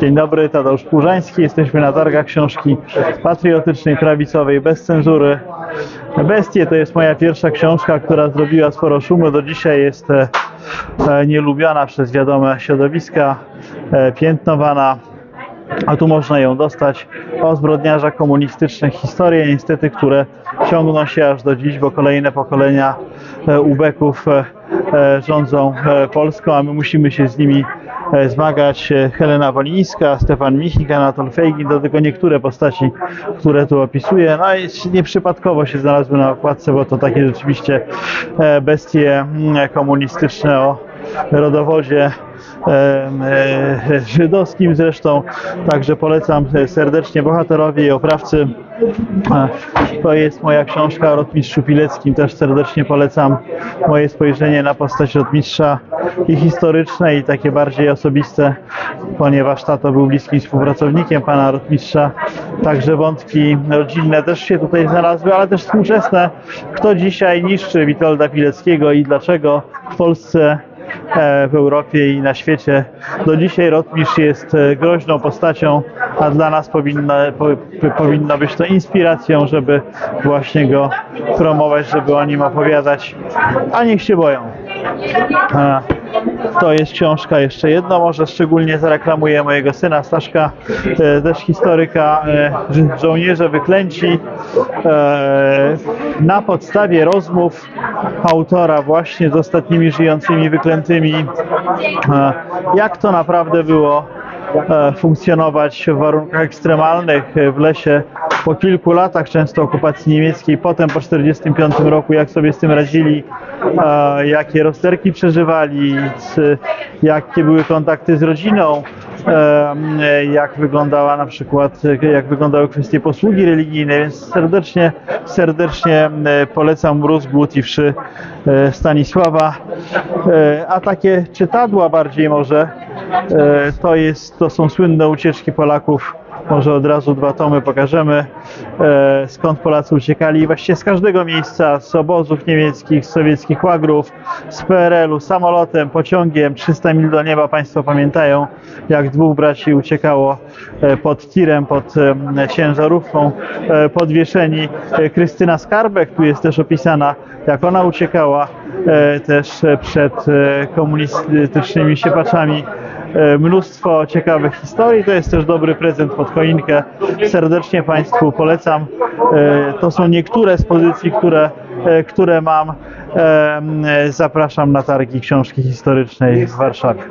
Dzień dobry, Tadeusz Płużański. Jesteśmy na targach książki patriotycznej, prawicowej, bez cenzury. Bestie to jest moja pierwsza książka, która zrobiła sporo szumu. Do dzisiaj jest e, e, nielubiana przez wiadome środowiska, e, piętnowana. A tu można ją dostać o zbrodniarzach komunistycznych. Historie niestety, które ciągną się aż do dziś, bo kolejne pokolenia e, ubeków e, e, rządzą Polską, a my musimy się z nimi zmagać. Helena Wolińska, Stefan Michnik, Anatol Fejgin, to tylko niektóre postaci, które tu opisuję. No i nieprzypadkowo się znalazły na okładce, bo to takie rzeczywiście bestie mm, komunistyczne o rodowodzie żydowskim zresztą. Także polecam serdecznie bohaterowie i oprawcy. To jest moja książka o rotmistrzu Pileckim. Też serdecznie polecam moje spojrzenie na postać rotmistrza i historyczne i takie bardziej osobiste, ponieważ tato był bliskim współpracownikiem pana rotmistrza. Także wątki rodzinne też się tutaj znalazły, ale też współczesne. Kto dzisiaj niszczy Witolda Pileckiego i dlaczego w Polsce w Europie i na świecie. Do dzisiaj Rotmistrz jest e, groźną postacią, a dla nas powinna, po, powinno być to inspiracją, żeby właśnie go promować, żeby o nim opowiadać, a niech się boją. To jest książka jeszcze jedna, może szczególnie zareklamuję mojego syna Staszka, e, też historyka, e, żo- żołnierze wyklęci, e, na podstawie rozmów autora właśnie z ostatnimi żyjącymi wyklętymi, jak to naprawdę było funkcjonować w warunkach ekstremalnych e, w lesie po kilku latach często okupacji niemieckiej, potem po 1945 roku, jak sobie z tym radzili, e, jakie rozterki przeżywali, jakie były kontakty z rodziną, e, jak wyglądała na przykład, jak wyglądały kwestie posługi religijnej, więc serdecznie, serdecznie polecam Mróz, Głód i Wszy e, Stanisława. E, A takie czytadła bardziej może, e, to, jest, to są słynne ucieczki Polaków może od razu dwa tomy pokażemy, e, skąd Polacy uciekali. Właściwie z każdego miejsca, z obozów niemieckich, z sowieckich łagrów, z PRL-u, samolotem, pociągiem, 300 mil do nieba. Państwo pamiętają, jak dwóch braci uciekało e, pod tirem, pod ciężarówką, e, podwieszeni. Krystyna Skarbek, tu jest też opisana, jak ona uciekała też przed komunistycznymi siepaczami mnóstwo ciekawych historii. To jest też dobry prezent pod choinkę. Serdecznie Państwu polecam. E, To są niektóre z pozycji, które, e, które mam. E, Zapraszam na targi książki historycznej w Warszawie.